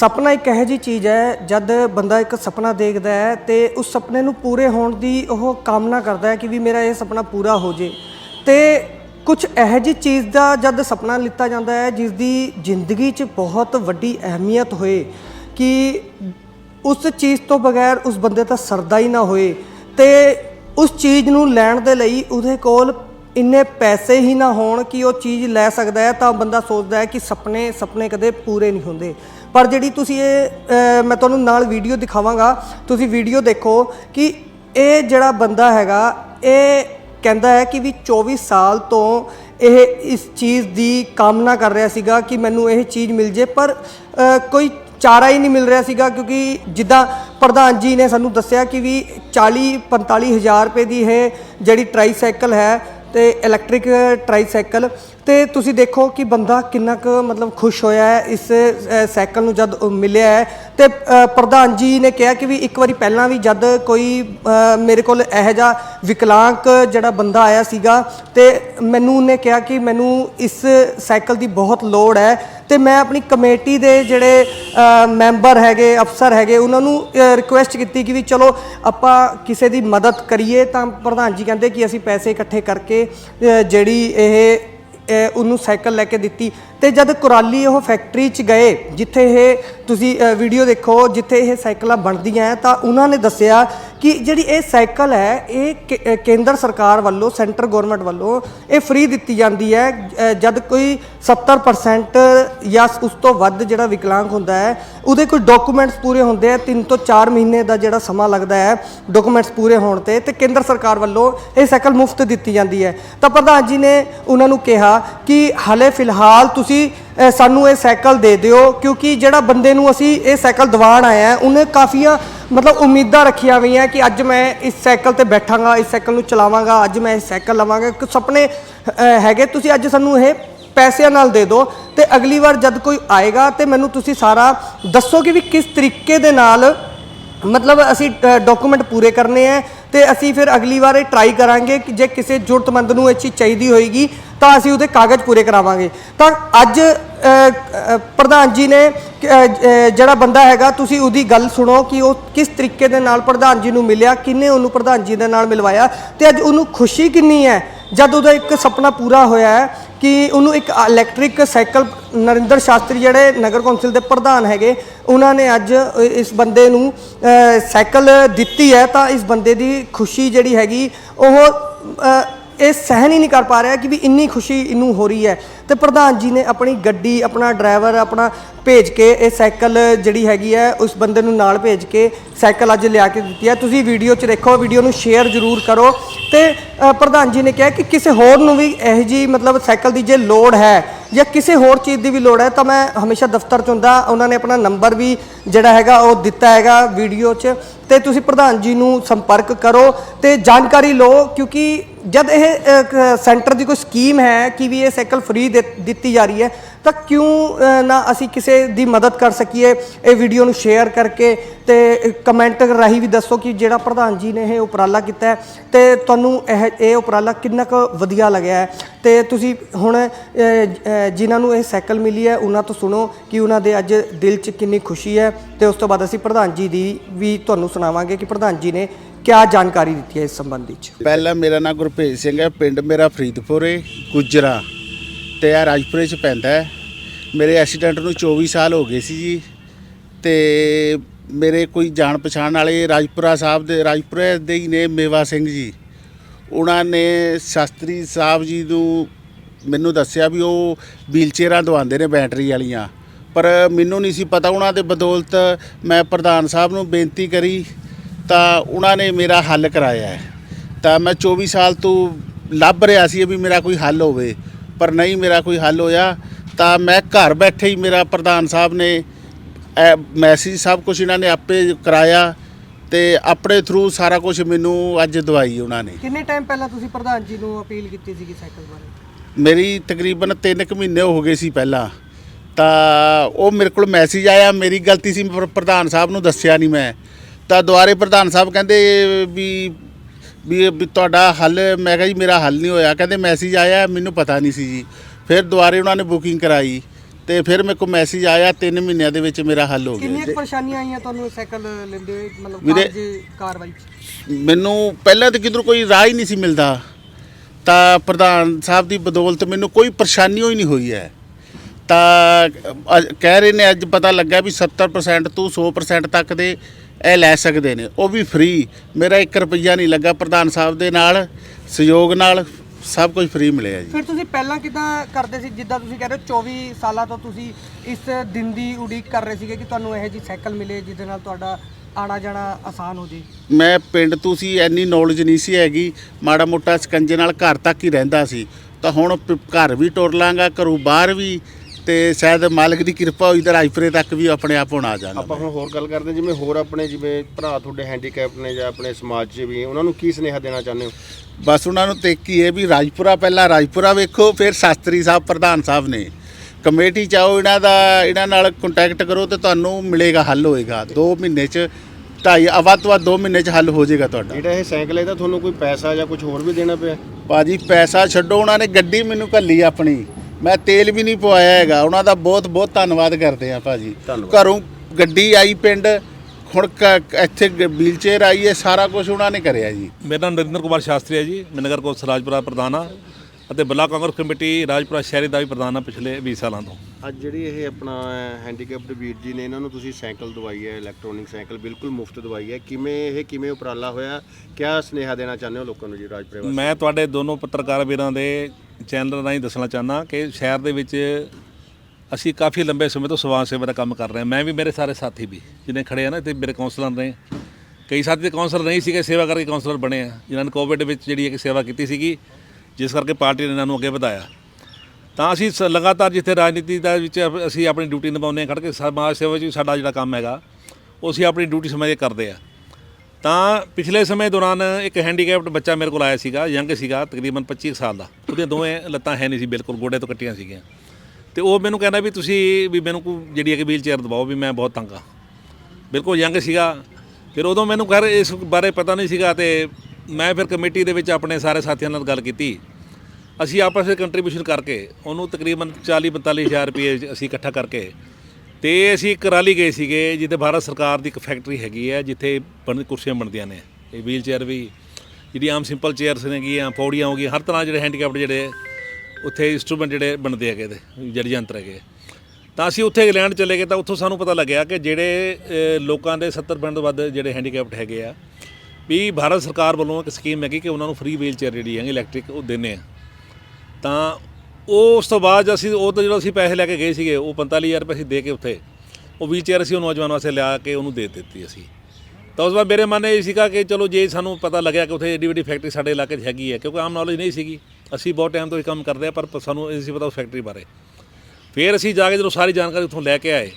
ਸੁਪਨਾ ਇੱਕ ਇਹੋ ਜੀ ਚੀਜ਼ ਹੈ, ਜਦ ਬੰਦਾ ਇੱਕ ਸੁਪਨਾ ਦੇਖਦਾ ਹੈ ਤੇ ਉਸ ਸੁਪਨੇ ਨੂੰ ਪੂਰੇ ਹੋਣ ਦੀ ਉਹ ਕਾਮਨਾ ਕਰਦਾ ਹੈ ਕਿ ਵੀ ਮੇਰਾ ਇਹ ਸੁਪਨਾ ਪੂਰਾ ਹੋ ਜੇ। ਤੇ ਕੁਝ ਇਹੋ ਜੀ ਚੀਜ਼ ਦਾ ਜਦ ਸੁਪਨਾ ਲਿੱਤਾ ਜਾਂਦਾ ਹੈ, ਜਿਸ ਦੀ ਜ਼ਿੰਦਗੀ 'ਚ ਬਹੁਤ ਵੱਡੀ ਅਹਿਮੀਅਤ ਹੋਏ ਕਿ ਉਸ ਚੀਜ਼ ਤੋਂ ਬਗੈਰ ਉਸ ਬੰਦੇ ਦਾ ਸਰਦਾ ਹੀ ਨਾ ਹੋਏ ਤੇ ਉਸ ਚੀਜ਼ ਨੂੰ ਲੈਣ ਦੇ ਲਈ ਉਹਦੇ ਕੋਲ ਇੰਨੇ ਪੈਸੇ ਹੀ ਨਾ ਹੋਣ ਕਿ ਉਹ ਚੀਜ਼ ਲੈ ਸਕਦਾ ਹੈ ਤਾਂ ਬੰਦਾ ਸੋਚਦਾ ਹੈ ਕਿ ਸੁਪਨੇ ਸੁਪਨੇ ਕਦੇ ਪੂਰੇ ਨਹੀਂ ਹੁੰਦੇ। ਪਰ ਜਿਹੜੀ ਤੁਸੀਂ ਇਹ ਅ, ਮੈਂ ਤੁਹਾਨੂੰ ਨਾਲ ਵੀਡੀਓ ਦਿਖਾਵਾਂਗਾ। ਤੁਸੀਂ ਵੀਡੀਓ ਦੇਖੋ ਕਿ ਇਹ ਜਿਹੜਾ ਬੰਦਾ ਹੈਗਾ ਇਹ ਕਹਿੰਦਾ ਹੈ ਕਿ ਵੀ 24 ਸਾਲ ਤੋਂ ਇਹ ਇਸ ਚੀਜ਼ ਦੀ ਕਾਮਨਾ ਕਰ ਰਿਹਾ ਸੀਗਾ ਕਿ ਮੈਨੂੰ ਇਹ ਚੀਜ਼ ਮਿਲ ਜੇ ਪਰ ਅ, ਕੋਈ ਚਾਰਾ ਹੀ ਨਹੀਂ ਮਿਲ ਰਿਹਾ ਸੀਗਾ ਕਿਉਂਕਿ ਜਿੱਦਾਂ ਪ੍ਰਧਾਨ ਜੀ ਨੇ ਸਾਨੂੰ ਦੱਸਿਆ ਕਿ ਵੀ 40 45 ਹਜ਼ਾਰ ਰੁਪਏ ਦੀ ਇਹ ਜਿਹੜੀ ਟ੍ਰਾਈਸਾਈਕਲ ਹੈ ਤੇ ਇਲੈਕਟ੍ਰਿਕ ਟ੍ਰਾਈਸਾਈਕਲ ਤੇ ਤੁਸੀਂ ਦੇਖੋ ਕਿ ਬੰਦਾ ਕਿੰਨਾ ਕੁ ਮਤਲਬ ਖੁਸ਼ ਹੋਇਆ ਹੈ ਇਸ ਅ, ਸਾਈਕਲ ਨੂੰ ਜਦ ਉਹ ਮਿਲਿਆ ਹੈ। ਤੇ ਅ, ਪ੍ਰਧਾਨ ਜੀ ਨੇ ਕਿਹਾ ਕਿ ਵੀ ਇੱਕ ਵਾਰੀ ਪਹਿਲਾਂ ਵੀ ਜਦ ਕੋਈ ਅ, ਮੇਰੇ ਕੋਲ ਇਹੋ ਜਿਹਾ ਵਿਕਲਾਂਗ ਜਿਹੜਾ ਬੰਦਾ ਆਇਆ ਸੀਗਾ ਤੇ ਮੈਨੂੰ ਉਹਨੇ ਕਿਹਾ ਕਿ ਮੈਨੂੰ ਇਸ ਸਾਈਕਲ ਦੀ ਬਹੁਤ ਲੋੜ ਹੈ। ਤੇ ਮੈਂ ਆਪਣੀ ਕਮੇਟੀ ਦੇ ਜਿਹੜੇ ਮੈਂਬਰ ਹੈਗੇ, ਅਫਸਰ ਹੈਗੇ, ਉਹਨਾਂ ਨੂੰ ਰਿਕੁਐਸਟ ਕੀਤੀ ਕਿ ਵੀ ਚਲੋ ਆਪਾਂ ਕਿਸੇ ਦੀ ਮਦਦ ਕਰੀਏ ਤਾਂ ਪ੍ਰਧਾਨ ਜੀ ਕਹਿੰਦੇ ਕਿ ਅਸੀਂ ਪੈਸੇ ਇਕੱਠੇ ਕਰਕੇ ਜਿਹੜੀ ਇਹ, ਉਹਨੂੰ ਸਾਈਕਲ ਲੈ ਕੇ ਦਿੱਤੀ। ਤੇ ਜਦ ਕੁਰਾਲੀ ਉਹ ਫੈਕਟਰੀ 'ਚ ਗਏ, ਜਿੱਥੇ ਇਹ ਤੁਸੀਂ ਵੀਡੀਓ ਦੇਖੋ, ਜਿੱਥੇ ਇਹ ਸਾਈਕਲਾਂ ਬਣਦੀਆਂ, ਤਾਂ ਉਹਨਾਂ ਨੇ ਦੱਸਿਆ ਕਿ ਜਿਹੜੀ ਇਹ ਸਾਈਕਲ ਹੈ, ਇਹ ਕੇਂਦਰ ਸਰਕਾਰ ਵੱਲੋਂ, ਸੈਂਟਰ ਗਵਰਨਮੈਂਟ ਵੱਲੋਂ ਇਹ ਫ੍ਰੀ ਦਿੱਤੀ ਜਾਂਦੀ ਹੈ ਜਦ ਕੋਈ 70% ਜਾਂ ਉਸ ਤੋਂ ਵੱਧ ਜਿਹੜਾ ਵਿਕਲਾਂਗ ਹੁੰਦਾ ਹੈ, ਉਹਦੇ ਕੋਈ ਡਾਕੂਮੈਂਟਸ ਪੂਰੇ ਹੁੰਦੇ ਆ 3 ਤੋਂ 4 ਮਹੀਨੇ ਦਾ ਜਿਹੜਾ ਸਮਾਂ ਲੱਗਦਾ ਹੈ ਡਾਕੂਮੈਂਟਸ ਪੂਰੇ ਹੋਣ ਤੇ ਤੇ ਕੇਂਦਰ ਸਰਕਾਰ ਵੱਲੋਂ ਇਹ ਸਾਈਕਲ ਮੁਫਤ ਦਿੱਤੀ ਜਾਂਦੀ ਹੈ। ਤਾਂ ਪ੍ਰਧਾਨ ਜੀ ਨੇ ਉਹਨਾਂ ਨੂੰ ਕਿਹਾ ਕਿ ਹਾਲੇ ਫਿਲਹਾਲ ਤੁਸੀਂ ਸਾਨੂੰ ਇਹ ਸਾਈਕਲ ਦੇ ਦਿਓ ਕਿਉਂਕਿ ਜਿਹੜਾ ਬੰਦੇ ਨੂੰ ਅਸੀਂ ਇਹ ਸਾਈਕਲ ਦਿਵਾਣ ਆਇਆ ਹੈ, ਉਹਨੇ ਕਾਫੀਆਂ ਮਤਲਬ ਉਮੀਦਾਂ ਰੱਖੀਆਂ ਹੋਈਆਂ ਕਿ ਅੱਜ ਮੈਂ ਇਸ ਸਾਈਕਲ ਤੇ ਬੈਠਾਂਗਾ ਇਸ ਸਾਈਕਲ ਨੂੰ ਚਲਾਵਾਂਗਾ ਅੱਜ ਮੈਂ ਇਹ ਸਾਈਕਲ ਲਵਾਂਗਾ। ਇੱਕ ਸੁਪਨੇ ਹੈਗੇ ਤੁਸੀਂ ਅੱਜ ਸਾਨੂੰ ਇਹ ਪੈਸਿਆਂ ਨਾਲ ਦੇ ਦਿਓ ਤੇ ਅਗਲੀ ਵਾਰ ਜਦ ਕੋਈ ਆਏਗਾ ਤੇ ਮੈਨੂੰ ਤੁਸੀਂ ਸਾਰਾ ਦੱਸੋ ਕਿ ਵੀ ਕਿਸ ਤਰੀਕੇ ਦੇ ਨਾਲ ਮਤਲਬ ਅਸੀਂ ਡਾਕੂਮੈਂਟ ਪੂਰੇ ਕਰਨੇ ਆ ਤੇ ਅਸੀਂ ਫਿਰ ਅਗਲੀ ਵਾਰ ਇਹ ਟਰਾਈ ਕਰਾਂਗੇ ਕਿ ਜੇ ਕਿਸੇ ਜ਼ਰੂਰਤਮੰਦ ਨੂੰ ਇਹ ਚੀਜ਼ ਚਾਹੀਦੀ ਹੋਏਗੀ, ਤਾਂ ਅਸੀਂ ਉਹਦੇ ਕਾਗਜ਼ ਪੂਰੇ ਕਰਾਵਾਂਗੇ। ਤਾਂ ਅੱਜ ਪ੍ਰਧਾਨ ਜੀ ਨੇ ਜਿਹੜਾ ਬੰਦਾ ਹੈਗਾ, ਤੁਸੀਂ ਉਹਦੀ ਗੱਲ ਸੁਣੋ ਕਿ ਉਹ ਕਿਸ ਤਰੀਕੇ ਦੇ ਨਾਲ ਪ੍ਰਧਾਨ ਜੀ ਨੂੰ ਮਿਲਿਆ, ਕਿੰਨੇ ਉਹਨੂੰ ਪ੍ਰਧਾਨ ਜੀ ਦੇ ਨਾਲ ਮਿਲਵਾਇਆ ਤੇ ਅੱਜ ਉਹਨੂੰ ਖੁਸ਼ੀ ਕਿੰਨੀ ਹੈ? ਜਦ ਉਹਦਾ ਇੱਕ ਸੁਪਨਾ ਪੂਰਾ ਹੋਇਆ ਹੈ ਕਿ ਉਹਨੂੰ ਇੱਕ ਇਲੈਕਟ੍ਰਿਕ ਸਾਈਕਲ ਨਰਿੰਦਰ ਸ਼ਾਸਤਰੀ ਜਿਹੜੇ ਨਗਰ ਕੌਂਸਲ ਦੇ ਪ੍ਰਧਾਨ ਹੈਗੇ, ਉਹਨਾਂ ਨੇ ਅੱਜ ਇਸ ਬੰਦੇ ਨੂੰ ਸਾਈਕਲ ਦਿੱਤੀ ਹੈ, ਤਾਂ ਇਸ ਬੰਦੇ ਦੀ ਖੁਸ਼ੀ ਜਿਹੜੀ ਹੈਗੀ ਉਹ ਇਹ ਸਹਿਣ ਹੀ ਨਹੀਂ ਕਰ ਪਾ ਰਿਹਾ ਕਿ ਵੀ ਇੰਨੀ ਖੁਸ਼ੀ ਇਹਨੂੰ ਹੋ ਰਹੀ ਹੈ। ਤੇ ਪ੍ਰਧਾਨ ਜੀ ਨੇ ਆਪਣੀ ਗੱਡੀ, ਆਪਣਾ ਡਰਾਈਵਰ, ਆਪਣਾ ਭੇਜ ਕੇ ਇਹ ਸਾਈਕਲ ਜਿਹੜੀ ਹੈਗੀ ਹੈ, ਉਸ ਬੰਦੇ ਨੂੰ ਨਾਲ ਭੇਜ ਕੇ ਸਾਈਕਲ ਅੱਜ ਲਿਆ ਕੇ ਦਿੱਤੀ ਹੈ। ਤੁਸੀਂ ਵੀਡੀਓ 'ਚ ਦੇਖੋ, ਵੀਡੀਓ ਨੂੰ ਸ਼ੇਅਰ ਜ਼ਰੂਰ ਕਰੋ। ਤੇ ਪ੍ਰਧਾਨ ਜੀ ਨੇ ਕਿਹਾ ਕਿ ਕਿਸੇ ਹੋਰ ਨੂੰ ਵੀ ਇਹੋ ਜੀ ਮਤਲਬ ਸਾਈਕਲ ਦੀ ਜੇ ਲੋੜ ਹੈ ਜਾਂ ਕਿਸੇ ਹੋਰ ਚੀਜ਼ ਦੀ ਵੀ ਲੋੜ ਹੈ, ਤਾਂ ਮੈਂ ਹਮੇਸ਼ਾ ਦਫ਼ਤਰ 'ਚ ਹੁੰਦਾ। ਉਹਨਾਂ ਨੇ ਆਪਣਾ ਨੰਬਰ ਵੀ ਜਿਹੜਾ ਹੈਗਾ, ਉਹ ਦਿੱਤਾ ਹੈਗਾ ਵੀਡੀਓ 'ਚ। ਤੇ ਤੁਸੀਂ ਪ੍ਰਧਾਨ ਜੀ ਨੂੰ ਸੰਪਰਕ ਕਰੋ ਤੇ ਜਾਣਕਾਰੀ ਲਓ, ਕਿਉਂਕਿ ਜਦ ਇਹ ਸੈਂਟਰ ਦੀ ਕੋਈ ਸਕੀਮ ਹੈ ਕਿ ਵੀ ਇਹ ਸਾਈਕਲ ਫ੍ਰੀ ਦਿੱਤੀ ਜਾ ਰਹੀ ਹੈ ਤਾਂ ਕਿਉਂ ਨਾ ਅਸੀਂ ਕਿਸੇ ਦੀ ਮਦਦ ਕਰ ਸਕੀਏ? ਇਹ ਵੀਡੀਓ ਨੂੰ ਸ਼ੇਅਰ ਕਰਕੇ ਤੇ ਕਮੈਂਟ ਰਾਹੀਂ ਵੀ ਦੱਸੋ ਕਿ ਜਿਹੜਾ ਪ੍ਰਧਾਨ ਜੀ ਨੇ ਇਹ ਉਪਰਾਲਾ ਕੀਤਾ ਹੈ ਤੇ ਤੁਹਾਨੂੰ ਇਹ ਇਹ ਉਪਰਾਲਾ ਕਿੰਨਾ ਕੁ ਵਧੀਆ ਲੱਗਿਆ ਹੈ? ਤੇ ਤੁਸੀਂ ਹੁਣ ਅ, ਜਿਨ੍ਹਾਂ ਨੂੰ ਇਹ ਸਾਈਕਲ ਮਿਲੀ ਹੈ ਉਹਨਾਂ ਤੋਂ ਸੁਣੋ ਕਿ ਉਹਨਾਂ ਦੇ ਅੱਜ ਦਿਲ 'ਚ ਕਿੰਨੀ ਖੁਸ਼ੀ ਹੈ ਤੇ ਉਸ ਤੋਂ ਬਾਅਦ ਅਸੀਂ ਪ੍ਰਧਾਨ ਜੀ ਦੀ ਵੀ ਤੁਹਾਨੂੰ ਸੁਣਾਵਾਂਗੇ ਕਿ ਪ੍ਰਧਾਨ ਜੀ ਨੇ ਕਿਆ ਜਾਣਕਾਰੀ ਦਿੱਤੀ ਹੈ ਇਸ ਸੰਬੰਧੀ 'ਚ? ਪਹਿਲਾਂ ਮੇਰਾ ਨਾਮ ਗੁਰਭੇਜ ਸਿੰਘ ਹੈ, ਪਿੰਡ ਮੇਰਾ ਫਰੀਦਪੁਰ ਫਰੀਦਪੁਰੇ ਗੁਜਰਾ। ਤੇ ਆ ਰਾਜਪੁਰੇ ਚ ਪੈਂਦਾ ਹੈ। ਮੇਰੇ ਐਕਸੀਡੈਂਟ ਨੂੰ 24 ਸਾਲ ਹੋ ਗਏ ਸੀ ਜੀ। ਤੇ ਮੇਰੇ ਕੋਈ ਜਾਣ ਪਛਾਣ ਵਾਲੇ ਰਾਜਪੁਰਾ ਸਾਹਿਬ ਦੇ, ਰਾਜਪੁਰੇ ਦੇ ਹੀ ਨੇ ਮੇਵਾ ਸਿੰਘ ਜੀ। ਉਹਨਾਂ ਨੇ ਸ਼ਾਸਤਰੀ ਸਾਹਿਬ ਜੀ ਨੂੰ ਮੈਨੂੰ ਦੱਸਿਆ ਵੀ ਉਹ ਵੀਲਚੇਅਰਾਂ ਦਵਾਉਂਦੇ ਨੇ ਬੈਟਰੀ ਵਾਲੀਆਂ। ਪਰ ਮੈਨੂੰ ਨਹੀਂ ਸੀ ਪਤਾ ਉਹਨਾਂ ਦੇ ਬਦੌਲਤ ਮੈਂ ਪ੍ਰਧਾਨ ਸਾਹਿਬ ਨੂੰ ਬੇਨਤੀ ਕਰੀ ਤਾਂ ਉਹਨਾਂ ਨੇ ਮੇਰਾ ਹੱਲ ਕਰਾਇਆ ਹੈ। ਤਾਂ ਮੈਂ 24 ਸਾਲ ਤੋਂ ਲੱਭ ਰਿਹਾ ਸੀ ਵੀ ਮੇਰਾ ਕੋਈ ਹੱਲ ਹੋਵੇ ਪਰ ਨਹੀਂ ਮੇਰਾ ਕੋਈ ਹੱਲ ਹੋਇਆ। ਤਾਂ ਮੈਂ ਘਰ ਬੈਠੇ ਹੀ ਮੇਰਾ ਪ੍ਰਧਾਨ ਸਾਹਿਬ ਨੇ ਮੈਸੇਜ ਸਭ ਕੁਝ ਇਹਨਾਂ ਨੇ ਆਪੇ ਕਰਾਇਆ ਤੇ ਆਪਣੇ ਥਰੂ ਸਾਰਾ ਕੁਝ ਮੈਨੂੰ ਅੱਜ ਦਵਾਈ ਉਹਨਾਂ ਨੇ। ਕਿੰਨੇ ਟਾਈਮ ਪਹਿਲਾਂ ਤੁਸੀਂ ਪ੍ਰਧਾਨ ਜੀ ਨੂੰ ਅਪੀਲ ਕੀਤੀ ਸੀਗੀ ਸਾਈਕਲ ਬਾਰੇ? ਮੇਰੀ ਤਕਰੀਬਨ 3 ਕੁ ਮਹੀਨੇ ਹੋ ਗਏ ਸੀ ਪਹਿਲਾਂ। ਤਾਂ ਉਹ ਮੇਰੇ ਕੋਲ ਮੈਸੇਜ ਆਇਆ ਮੇਰੀ ਗਲਤੀ ਸੀ ਪਰ ਪ੍ਰਧਾਨ ਸਾਹਿਬ ਨੂੰ ਦੱਸਿਆ ਨਹੀਂ ਮੈਂ। ਤਾਂ ਦੁਆਰੇ ਪ੍ਰਧਾਨ ਸਾਹਿਬ ਕਹਿੰਦੇ ਵੀ ਵੀ ਵੀ ਤੁਹਾਡਾ ਹੱਲ ਮੈਂ ਕਿਹਾ ਜੀ ਮੇਰਾ ਹੱਲ ਨਹੀਂ ਹੋਇਆ। ਕਹਿੰਦੇ ਮੈਸੇਜ ਆਇਆ ਮੈਨੂੰ ਪਤਾ ਨਹੀਂ ਸੀ ਜੀ। ਫਿਰ ਦੁਆਰੇ ਉਹਨਾਂ ਨੇ ਬੁਕਿੰਗ ਕਰਾਈ ਤੇ ਫਿਰ ਮੇਰੇ ਕੋਲ ਮੈਸੇਜ ਆਇਆ 3 ਮਹੀਨਿਆਂ ਦੇ ਵਿੱਚ ਮੇਰਾ ਹੱਲ ਹੋ ਗਿਆ ਕਿੰਨੀਆਂ ਕੁ ਪਰੇਸ਼ਾਨੀਆਂ ਆਈਆਂ ਤੁਹਾਨੂੰ ਸਾਈਕਲ ਲੈਂਦੇ ਹੋਏ ਮਤਲਬ ਕਾਰਜ ਕਾਰਵਾਈ ਮੈਨੂੰ ਪਹਿਲਾਂ ਤਾਂ ਕਿਧਰ ਕੋਈ ਰਾਹ ਹੀ ਨਹੀਂ ਸੀ ਮਿਲਦਾ। ਤਾਂ ਪ੍ਰਧਾਨ ਸਾਹਿਬ ਦੀ ਬਦੌਲਤ ਮੈਨੂੰ ਕੋਈ ਪਰੇਸ਼ਾਨੀ ਹੋਈ ਨਹੀਂ ਹੋਈ ਹੈ। ਤਾਂ ਕਹਿ ਰਹੇ ਨੇ ਅੱਜ ਪਤਾ ਲੱਗਾ ਵੀ 70% ਤੋਂ 100% ਤੱਕ ਦੇ ਇਹ ਲੈ ਸਕਦੇ ਨੇ। ਉਹ ਵੀ ਫ੍ਰੀ ਮੇਰਾ 1 ਰੁਪਈਆ ਨਹੀਂ ਲੱਗਾ ਪ੍ਰਧਾਨ ਸਾਹਿਬ ਦੇ ਨਾਲ ਸਹਿਯੋਗ ਨਾਲ ਸਭ ਕੁਝ ਫ੍ਰੀ ਮਿਲਿਆ ਜੀ। ਫਿਰ ਤੁਸੀਂ ਪਹਿਲਾਂ ਕਿਦਾਂ ਕਰਦੇ ਸੀ? ਜਿੱਦਾਂ ਤੁਸੀਂ ਕਹਿ ਰਹੇ ਹੋ 24 ਸਾਲਾਂ ਤੋਂ ਤੁਸੀਂ ਇਸ ਦਿਨ ਦੀ ਉਡੀਕ ਕਰ ਰਹੇ ਸੀਗੇ ਕਿ ਤੁਹਾਨੂੰ ਇਹੋ ਜਿਹੀ ਸਾਈਕਲ ਮਿਲੇ ਜਿਹਦੇ ਨਾਲ ਤੁਹਾਡਾ ਆਣਾ ਜਾਣਾ ਆਸਾਨ ਹੋ ਜੇ। ਮੈਂ ਪਿੰਡ ਤੋਂ ਸੀ ਐਨੀ ਨੌਲੇਜ ਨਹੀਂ ਸੀ ਹੈਗੀ। ਮਾੜਾ ਮੋਟਾ ਸਕੰਜੇ ਨਾਲ ਘਰ ਤੱਕ ਹੀ ਰਹਿੰਦਾ ਸੀ। ਤਾਂ ਹੁਣ ਘਰ ਵੀ ਟੁਰ ਲਾਂਗਾ ਘਰੋਂ ਬਾਹਰ ਵੀ। ਤੇ ਸ਼ਾਇਦ ਮਾਲਕ ਦੀ ਕਿਰਪਾ ਹੋਈ ਤਾਂ ਰਾਜਪੁਰੇ ਤੱਕ ਵੀ ਆਪਣੇ ਆਪ ਹੁਣ ਆ ਜਾਗਾ ਆਪਾਂ ਹੁਣ ਹੋਰ ਗੱਲ ਕਰਦੇ ਹਾਂ, ਜਿਵੇਂ ਹੋਰ ਆਪਣੇ ਜਿਵੇਂ ਭਰਾ ਤੁਹਾਡੇ ਹੈਂਡੀਕੈਪ ਨੇ ਜਾਂ ਆਪਣੇ ਸਮਾਜ 'ਚ ਵੀ ਉਹਨਾਂ ਨੂੰ ਕੀ ਸੁਨੇਹਾ ਦੇਣਾ ਚਾਹੁੰਦੇ ਹੋ? ਬਸ ਉਹਨਾਂ ਨੂੰ ਤੇ ਕੀ ਹੈ ਵੀ ਰਾਜਪੁਰਾ ਪਹਿਲਾਂ ਰਾਜਪੁਰਾ ਵੇਖੋ ਫਿਰ ਸ਼ਾਸਤਰੀ ਸਾਹਿਬ ਪ੍ਰਧਾਨ ਸਾਹਿਬ ਨੇ। ਕਮੇਟੀ ਚਾਹੋ ਇਹਨਾਂ ਦਾ ਇਹਨਾਂ ਨਾਲ ਕੰਟੈਕਟ ਕਰੋ ਤੇ ਤੁਹਾਨੂੰ ਮਿਲੇਗਾ ਹੱਲ ਹੋਏਗਾ। 2 ਮਹੀਨੇ ਚ ਢਾਈ ਅ, ਵੱਧ ਤੋਂ ਵੱਧ 2 ਮਹੀਨੇ ਚ ਹੱਲ ਹੋ ਜਾਏਗਾ ਤੁਹਾਡਾ। ਜਿਹੜਾ ਇਹ ਸਾਈਕਲ ਹੈ ਤਾਂ ਤੁਹਾਨੂੰ ਕੋਈ ਪੈਸਾ ਜਾਂ ਕੁਝ ਹੋਰ ਵੀ ਦੇਣਾ ਪਿਆ? ਭਾਜੀ ਪੈਸਾ ਛੱਡੋ ਉਹਨਾਂ ਨੇ ਗੱਡੀ ਮੈਨੂੰ ਘੱਲੀ ਆਪਣੀ। ਮੈਂ ਤੇਲ ਵੀ ਨਹੀਂ ਪਵਾਇਆ ਹੈਗਾ। ਉਹਨਾਂ ਦਾ ਬਹੁਤ ਬਹੁਤ ਧੰਨਵਾਦ ਕਰਦੇ ਆ ਭਾਜੀ। ਧੰਨਵਾਦ। ਘਰੋਂ ਗੱਡੀ ਆਈ ਪਿੰਡ ਹੁਣ ਕ- ਇੱਥੇ ਵੀਲ ਚੇਅਰ ਆਈ ਹੈ ਸਾਰਾ ਕੁਝ ਉਹਨਾਂ ਨੇ ਕਰਿਆ ਜੀ। ਮੇਰਾ ਨਾਮ ਨਰਿੰਦਰ ਕੁਮਾਰ ਸ਼ਾਸਤਰੀ ਹੈ ਜੀ। ਮੈਂ ਨਗਰ ਕੌਂਸਲ ਰਾਜਪੁਰਾ ਪ੍ਰਧਾਨ ਹਾਂ ਅਤੇ ਬਲਾਕ ਕਾਂਗਰਸ ਕਮੇਟੀ ਰਾਜਪੁਰਾ ਸ਼ਹਿਰੀ ਦਾ ਵੀ ਪ੍ਰਧਾਨ ਹਾਂ ਪਿਛਲੇ 20 ਸਾਲਾਂ ਤੋਂ। ਅੱਜ ਜਿਹੜੀ ਇਹ ਆਪਣਾ ਹੈਂਡੀਕੈਪਡ ਵੀਰ ਜੀ ਨੇ ਇਹਨਾਂ ਨੂੰ ਤੁਸੀਂ ਸਾਈਕਲ ਦਵਾਈ ਹੈ ਇਲੈਕਟ੍ਰੋਨਿਕ ਸਾਈਕਲ ਬਿਲਕੁਲ ਮੁਫਤ ਦਵਾਈ ਹੈ। ਕਿਵੇਂ ਇਹ ਕਿਵੇਂ ਉਪਰਾਲਾ ਹੋਇਆ? ਕਿਆ ਸੁਨੇਹਾ ਦੇਣਾ ਚਾਹੁੰਦੇ ਹੋ ਲੋਕਾਂ ਨੂੰ ਜੀ ਰਾਜਪੁਰੇ ਮੈਂ ਤੁਹਾਡੇ ਦੋਨੋਂ ਪੱਤਰਕਾਰ ਵੀਰਾਂ ਦੇ ਚੈਨਲ ਰਾਹੀਂ ਦੱਸਣਾ ਚਾਹੁੰਦਾ ਕਿ ਸ਼ਹਿਰ ਦੇ ਵਿੱਚ ਅਸੀਂ ਕਾਫੀ ਲੰਬੇ ਸਮੇਂ ਤੋਂ ਸਮਾਜ ਸੇਵਾ ਦਾ ਕੰਮ ਕਰ ਰਹੇ ਹਾਂ। ਮੈਂ ਵੀ ਮੇਰੇ ਸਾਰੇ ਸਾਥੀ ਵੀ ਜਿਹਨੇ ਖੜੇ ਆ ਨਾ ਤੇ ਮੇਰੇ ਕਾਉਂਸਲਰ ਨੇ। ਕਈ ਸਾਥੀ ਦੇ ਕਾਉਂਸਲਰ ਨਹੀਂ ਸੀਗੇ, ਸੇਵਾ ਕਰਕੇ ਕਾਉਂਸਲਰ ਬਣੇ ਆ। ਜਿਨ੍ਹਾਂ ਨੇ ਕੋਵਿਡ ਵਿੱਚ ਜਿਹੜੀ ਇੱਕ ਸੇਵਾ ਕੀਤੀ ਸੀਗੀ, ਜਿਸ ਕਰਕੇ ਪਾਰਟੀ ਨੇ ਇਹਨਾਂ ਨੂੰ ਅੱਗੇ ਵਧਾਇਆ। ਤਾਂ ਅਸੀਂ ਸ- ਲਗਾਤਾਰ ਜਿੱਥੇ ਰਾਜਨੀਤੀ ਦਾ ਵਿੱਚ ਅਸੀਂ ਆਪਣੀ ਡਿਊਟੀ ਨਿਭਾਉਂਦੇ ਹਾਂ ਖੜ ਕੇ ਸਮਾਜ ਸੇਵਾ ਵਿੱਚ ਵੀ ਸਾਡਾ ਜਿਹੜਾ ਕੰਮ ਹੈਗਾ, ਉਹ ਅਸੀਂ ਆਪਣੀ ਡਿਊਟੀ ਸਮਝ ਕੇ ਕਰਦੇ ਆ ਤਾਂ ਪਿਛਲੇ ਸਮੇਂ ਦੌਰਾਨ ਇੱਕ ਹੈਂਡੀਕੈਪਡ ਬੱਚਾ ਮੇਰੇ ਕੋਲ ਆਇਆ ਸੀਗਾ ਯੰਗ ਸੀਗਾ, ਤਕਰੀਬਨ 25 ਕੁ ਸਾਲ ਦਾ। ਉਹਦੀਆਂ ਦੋਵੇਂ ਲੱਤਾਂ ਹੈ ਨਹੀਂ ਸੀ ਬਿਲਕੁਲ, ਗੋਡੇ ਤੋਂ ਕੱਟੀਆਂ ਸੀਗੀਆਂ। ਤੇ ਉਹ ਮੈਨੂੰ ਕਹਿੰਦਾ ਵੀ ਤੁਸੀਂ ਵੀ ਮੈਨੂੰ ਕੋਈ ਜਿਹੜੀ ਹੈ ਕਿ ਵੀਲ ਚੇਅਰ ਦਵਾਓ ਵੀ ਮੈਂ ਬਹੁਤ ਤੰਗ ਆ। ਬਿਲਕੁਲ ਯੰਗ ਸੀਗਾ। ਫਿਰ ਉਦੋਂ ਮੈਨੂੰ ਘਰ ਇਸ ਬਾਰੇ ਪਤਾ ਨਹੀਂ ਸੀਗਾ ਤੇ ਮੈਂ ਫਿਰ ਕਮੇਟੀ ਦੇ ਵਿੱਚ ਆਪਣੇ ਸਾਰੇ ਸਾਥੀਆਂ ਨਾਲ ਗੱਲ ਕੀਤੀ। ਅਸੀਂ ਆਪਸ ਵਿੱਚ ਕੰਟਰੀਬਿਊਸ਼ਨ ਕਰਕੇ ਉਹਨੂੰ ਤਕਰੀਬਨ 40 45 ਹਜ਼ਾਰ ਰੁਪਏ ਅਸੀਂ ਇਕੱਠਾ ਕਰਕੇ ਤੇ ਅਸੀਂ ਇੱਕ ਰਾਲੀ ਗਏ ਸੀਗੇ, ਜਿੱਥੇ ਭਾਰਤ ਸਰਕਾਰ ਦੀ ਇੱਕ ਫੈਕਟਰੀ ਹੈਗੀ ਹੈ, ਜਿੱਥੇ ਬਣ, ਕੁਰਸੀਆਂ ਬਣਦੀਆਂ ਨੇ। ਇਹ ਵੀਲ ਚੇਅਰ ਵੀ, ਜਿਹੜੀ ਆਮ ਸਿੰਪਲ ਚੇਅਰਸ ਨੇਗੀਆਂ ਪੌੜੀਆਂ ਹੋ ਗਈਆਂ, ਹਰ ਤਰ੍ਹਾਂ ਜਿਹੜੇ ਹੈਂਡੀਕੈਪਡ ਜਿਹੜੇ, ਉੱਥੇ ਇੰਸਟਰੂਮੈਂਟ ਜਿਹੜੇ ਬਣਦੇ ਹੈਗੇ ਤੇ ਜਿਹੜੇ ਯੰਤਰ ਹੈਗੇ। ਤਾਂ ਅਸੀਂ ਉੱਥੇ ਇੰਗਲੈਂਡ ਚਲੇ ਗਏ, ਤਾਂ ਉੱਥੋਂ ਸਾਨੂੰ ਪਤਾ ਲੱਗਿਆ ਕਿ ਜਿਹੜੇ ਲੋਕਾਂ ਦੇ 70% ਤੋਂ ਵੱਧ ਜਿਹੜੇ ਹੈਂਡੀਕੈਪਡ ਹੈਗੇ ਆ, ਵੀ ਭਾਰਤ ਸਰਕਾਰ ਵੱਲੋਂ ਇੱਕ ਸਕੀਮ ਹੈਗੀ ਕਿ ਉਹਨਾਂ ਨੂੰ ਫ੍ਰੀ ਵੀਲ ਚੇਅਰ ਜਿਹੜੀ ਹੈ ਇਲੈਕਟ੍ਰਿਕ ਉਹ ਦਿੰਦੇ ਆ। ਤਾਂ ਉਹ ਉਸ ਤੋਂ ਬਾਅਦ ਅਸੀਂ ਉਹ ਤੋਂ ਜਦੋਂ ਅਸੀਂ ਪੈਸੇ ਲੈ ਕੇ ਗਏ ਸੀਗੇ, ਉਹ 45000 ਰੁਪਏ ਅਸੀਂ ਦੇ ਕੇ ਉੱਥੇ, ਉਹ ਵੀਲ ਚੇਅਰ ਅਸੀਂ ਉਹ ਨੌਜਵਾਨ ਵਾਸਤੇ ਲਿਆ ਕੇ ਉਹਨੂੰ ਦੇ ਦਿੱਤੀ ਅਸੀਂ। ਤਾਂ ਉਸ ਵਾਰ ਮੇਰੇ ਮਨ ਇਹ ਸੀਗਾ ਕਿ ਚਲੋ ਜੇ ਸਾਨੂੰ ਪਤਾ ਲੱਗਿਆ ਕਿ ਉੱਥੇ ਏਡੀ ਵੱਡੀ ਫੈਕਟਰੀ ਸਾਡੇ ਇਲਾਕੇ 'ਚ ਹੈਗੀ ਹੈ, ਕਿਉਂਕਿ ਆਮ ਨੌਲੇਜ ਨਹੀਂ ਸੀਗੀ। ਅਸੀਂ ਬਹੁਤ ਟਾਈਮ ਤੋਂ ਇਹ ਕੰਮ ਕਰਦੇ ਆ, ਪਰ ਸਾਨੂੰ ਇਹ ਸੀ ਪਤਾ ਉਸ ਫੈਕਟਰੀ ਬਾਰੇ। ਫਿਰ ਅਸੀਂ ਜਾ ਕੇ ਜਦੋਂ ਸਾਰੀ ਜਾਣਕਾਰੀ ਉੱਥੋਂ ਲੈ ਕੇ ਆਏ,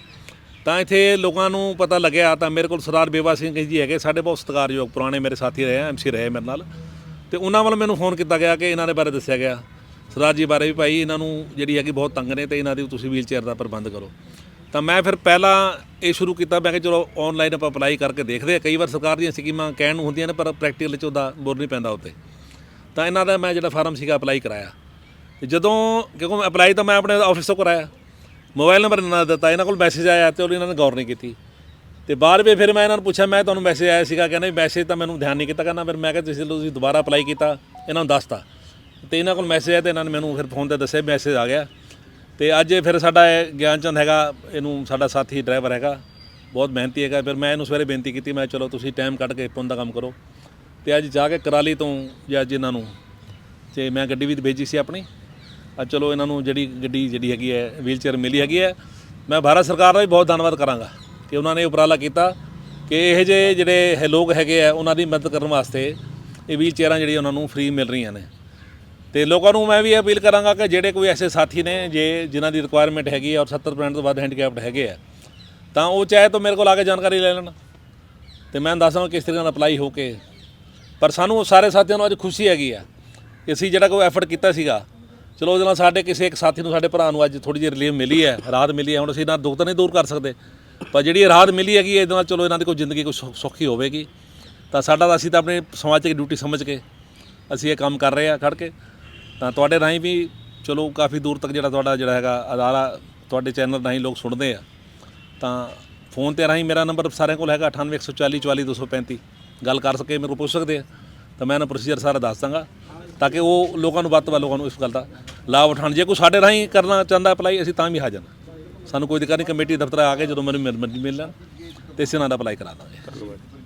ਤਾਂ ਇੱਥੇ ਲੋਕਾਂ ਨੂੰ ਪਤਾ ਲੱਗਿਆ, ਤਾਂ ਮੇਰੇ ਕੋਲ ਸਰਦਾਰ ਬੇਵਾ ਸਿੰਘ ਜੀ ਹੈਗੇ, ਸਾਡੇ ਬਹੁਤ ਸਤਿਕਾਰਯੋਗ ਪੁਰਾਣੇ ਮੇਰੇ ਸਾਥੀ ਰਹੇ ਆ ਐਮਸੀ ਰਹੇ ਮੇਰੇ ਨਾਲ। ਤੇ ਉਹਨਾਂ ਵੱਲ ਮੈਨੂੰ ਫੋਨ ਕੀਤਾ ਗਿਆ ਕਿ ਇਹਨਾਂ ਦੇ ਬਾਰੇ ਦੱਸਿਆ ਗਿਆ। ਸਰਦਾਰ ਜੀ ਬਾਰੇ ਵੀ ਭਾਈ ਇਹਨਾਂ ਨੂੰ ਜਿਹੜੀ ਹੈਗੀ ਬਹੁਤ ਤੰਗ ਨੇ ਤੇ ਇਹਨਾਂ ਦੀ ਤੁਸੀਂ ਵੀਲ ਚੇਅਰ ਦਾ ਪ੍ਰਬੰਧ ਕਰੋ। ਤਾਂ ਮੈਂ ਫਿਰ ਪਹਿਲਾਂ ਇਹ ਸ਼ੁਰੂ ਕੀਤਾ, ਮੈਂ ਕਿ ਚਲੋ ਆਨਲਾਈਨ ਆਪਾਂ ਅਪਲਾਈ ਕਰਕੇ ਦੇਖਦੇ ਆ ਕਈ ਵਾਰ ਸਰਕਾਰ ਦੀਆਂ ਸਕੀਮਾਂ ਕਹਿਣ ਨੂੰ ਹੁੰਦੀਆਂ ਨੇ, ਪਰ ਪ੍ਰੈਕਟੀਕਲ 'ਚ ਉਹਦਾ ਬੋਰ ਨਹੀਂ ਪੈਂਦਾ ਉੱਤੇ। ਤਾਂ ਇਹਨਾਂ ਦਾ ਮੈਂ ਜਿਹੜਾ ਫਾਰਮ ਸੀਗਾ ਅਪਲਾਈ ਕਰਾਇਆ। ਜਦੋਂ ਕਿਉਂਕਿ ਅਪਲਾਈ ਤਾਂ ਮੈਂ ਆਪਣੇ ਆਫਿਸ ਤੋਂ ਕਰਾਇਆ। ਮੋਬਾਈਲ ਨੰਬਰ ਇਹਨਾਂ ਦਾ ਦਿੱਤਾ, ਇਹਨਾਂ ਕੋਲ ਮੈਸੇਜ ਆਇਆ ਤੇ ਉਹ ਇਹਨਾਂ ਨੇ ਗੌਰ ਨਹੀਂ ਕੀਤੀ। ਤੇ ਬਾਅਦ ਵਿੱਚ ਫਿਰ ਮੈਂ ਇਹਨਾਂ ਨੂੰ ਪੁੱਛਿਆ, ਮੈਂ ਤੁਹਾਨੂੰ ਮੈਸੇਜ ਆਇਆ ਸੀਗਾ ਕਹਿੰਦੇ ਮੈਸੇਜ ਤਾਂ ਮੈਨੂੰ ਧਿਆਨ ਨਹੀਂ ਕੀਤਾ, ਕਹਿੰਦਾ ਫਿਰ ਮੈਂ ਕਿਹਾ ਤੁਸੀਂ ਤੁਸੀਂ ਦੁਬਾਰਾ ਅਪਲਾਈ ਕੀਤਾ, ਇਹਨਾਂ ਨੂੰ ਦੱਸਤਾ। ਤੇ ਇਹਨਾਂ ਕੋਲ ਮੈਸੇਜ ਆਇਆ ਤੇ ਇਹਨਾਂ ਨੇ ਮੈਨੂੰ ਫਿਰ ਫੋਨ ਤੇ ਦੱਸਿਆ ਮੈਸੇਜ ਆ ਗਿਆ। ਤੇ ਅੱਜ ਫਿਰ ਸਾਡਾ ਇਹ ਗਿਆਨ ਚੰਦ ਹੈਗਾ, ਇਹਨੂੰ ਸਾਡਾ ਸਾਥੀ ਡਰਾਈਵਰ ਹੈਗਾ। ਬਹੁਤ ਮਿਹਨਤੀ ਹੈਗਾ। ਫਿਰ ਮੈਂ ਇਹਨੂੰ ਸਵੇਰੇ ਬੇਨਤੀ ਕੀਤੀ, ਮੈਂ ਚਲੋ ਤੁਸੀਂ ਟਾਈਮ ਕੱਢ ਕੇ ਪੁੰਨ ਦਾ ਕੰਮ ਕਰੋ। ਤੇ ਅੱਜ ਜਾ ਕੇ ਕਰਾਲੀ ਤੋਂ ਜਾਂ ਅੱਜ ਇਹਨਾਂ ਨੂੰ, ਤੇ ਮੈਂ ਗੱਡੀ ਵੀ ਭੇਜੀ ਸੀ ਆਪਣੀ। ਅੱਜ ਚਲੋ ਇਹਨਾਂ ਨੂੰ ਜਿਹੜੀ ਗੱਡੀ ਜਿਹੜੀ ਹੈਗੀ ਹੈ ਵੀਲਚੇਅਰ ਮਿਲੀ ਹੈਗੀ ਹੈ। ਮੈਂ ਭਾਰਤ ਸਰਕਾਰ ਦਾ ਵੀ ਬਹੁਤ ਧੰਨਵਾਦ ਕਰਾਂਗਾ ਕਿ ਉਹਨਾਂ ਨੇ ਉਪਰਾਲਾ ਕੀਤਾ ਕਿ ਇਹ ਜਿਹੇ ਜਿਹੜੇ ਹੈ ਲੋਕ ਹੈਗੇ ਆ, ਉਹਨਾਂ ਦੀ ਮਦਦ ਕਰਨ ਵਾਸਤੇ ਇਹ ਵੀਲਚੇਅਰਾਂ ਜਿਹੜੀਆਂ ਉਹਨਾਂ ਨੂੰ ਫ੍ਰੀ ਮਿਲ ਰਹੀਆਂ ਨੇ। ਤੇ ਲੋਕਾਂ ਨੂੰ ਮੈਂ ਵੀ ਅਪੀਲ ਕਰਾਂਗਾ ਕਿ ਜਿਹੜੇ ਕੋਈ ਐਸੇ ਸਾਥੀ ਨੇ ਜੇ ਜਿਨ੍ਹਾਂ ਦੀ ਰਿਕੁਆਇਰਮੈਂਟ ਹੈਗੀ ਹੈ ਔਰ 70% ਤੋਂ ਵੱਧ ਹੈਂਡੀਕੈਪਡ ਹੈਗੇ ਆ, ਤਾਂ ਉਹ ਚਾਹੇ ਤਾਂ ਮੇਰੇ ਕੋਲ ਆ ਕੇ ਜਾਣਕਾਰੀ ਲੈ ਲੈਣ। ਤੇ ਮੈਂ ਦੱਸਾਂਗਾ ਕਿਸ ਤਰੀਕੇ ਨਾਲ ਅਪਲਾਈ ਹੋ ਕੇ। ਪਰ ਸਾਨੂੰ ਸਾਰੇ ਸਾਥੀਆਂ ਨੂੰ ਅੱਜ ਖੁਸ਼ੀ ਹੈਗੀ ਆ ਕਿ ਅਸੀਂ ਜਿਹੜਾ ਕੋਈ ਐਫਰਟ ਕੀਤਾ ਸੀਗਾ, ਚਲੋ ਉਹਦੇ ਨਾਲ ਸਾਡੇ ਕਿਸੇ ਇੱਕ ਸਾਥੀ ਨੂੰ, ਸਾਡੇ ਭਰਾ ਨੂੰ ਅੱਜ ਥੋੜੀ ਜਿਹੀ ਰਿਲੀਫ ਮਿਲੀ ਹੈ, ਰਾਹਤ ਮਿਲੀ ਹੈ, ਹੁਣ ਅਸੀਂ ਇਹਨਾਂ ਦੁੱਖ ਤਾਂ ਨਹੀਂ ਦੂਰ ਕਰ ਸਕਦੇ। ਪਰ ਜਿਹੜੀ ਰਾਹਤ ਮਿਲੀ ਹੈਗੀ, ਇਹਦੇ ਨਾਲ ਚਲੋ ਇਹਨਾਂ ਦੀ ਕੋਈ ਜ਼ਿੰਦਗੀ ਕੋਈ ਸੌਖੀ ਹੋਵੇਗੀ। ਤਾਂ ਸਾਡਾ ਤਾਂ ਅਸੀਂ ਤਾਂ ਆਪਣੇ ਸਮਾਜ 'ਚ ਡਿਊਟੀ ਸਮਝ ਕੇ ਅਸੀਂ ਇਹ ਕੰਮ ਕਰ ਰਹੇ ਆ ਖੜ ਕੇ। ਤਾਂ ਤੁਹਾਡੇ ਰਾਹੀਂ ਵੀ ਚਲੋ ਕਾਫੀ ਦੂਰ ਤੱਕ ਜਿਹੜਾ ਤੁਹਾਡਾ ਜਿਹੜਾ ਹੈਗਾ ਅਦਾਰਾ ਤੁਹਾਡੇ ਚੈਨਲ ਰਾਹੀਂ ਲੋਕ ਸੁਣਦੇ ਆ। ਤਾਂ ਫੋਨ ਤੇ ਰਾਹੀਂ ਮੇਰਾ ਨੰਬਰ ਸਾਰਿਆਂ ਕੋਲ ਹੈਗਾ 9814 44235 ਗੱਲ ਕਰ ਸਕੇ, ਮੇਰੇ ਕੋਲ ਪੁੱਛ ਸਕਦੇ ਆ। ਤਾਂ ਮੈਂ ਇਹਨਾਂ ਪ੍ਰੋਸੀਜਰ ਸਾਰਾ ਦੱਸ ਦਾਂਗਾ ਤਾਂ ਕਿ ਉਹ ਲੋਕਾਂ ਨੂੰ ਵੱਧ ਤੋਂ ਵੱਧ ਲੋਕਾਂ ਨੂੰ ਇਸ ਗੱਲ ਦਾ ਲਾਭ ਉਠਾਉਣ। ਜੇ ਕੋਈ ਸਾਡੇ ਰਾਹੀਂ ਕਰਨਾ ਚਾਹੁੰਦਾ ਅਪਲਾਈ ਅਸੀਂ ਤਾਂ ਵੀ ਹਾਜ਼ਰ ਹਾਂ ਸਾਨੂੰ ਕੋਈ ਦਿੱਕਤ ਨਹੀਂ, ਕਮੇਟੀ ਦਫ਼ਤਰ ਆ ਕੇ ਜਦੋਂ ਮੈਨੂੰ ਮਿਲ ਮਿਲ ਲੈਣ ਤੇ ਅਸੀਂ ਉਹਨਾਂ ਦਾ ਅਪਲਾਈ ਕਰਾ ਦਾਂਗੇ।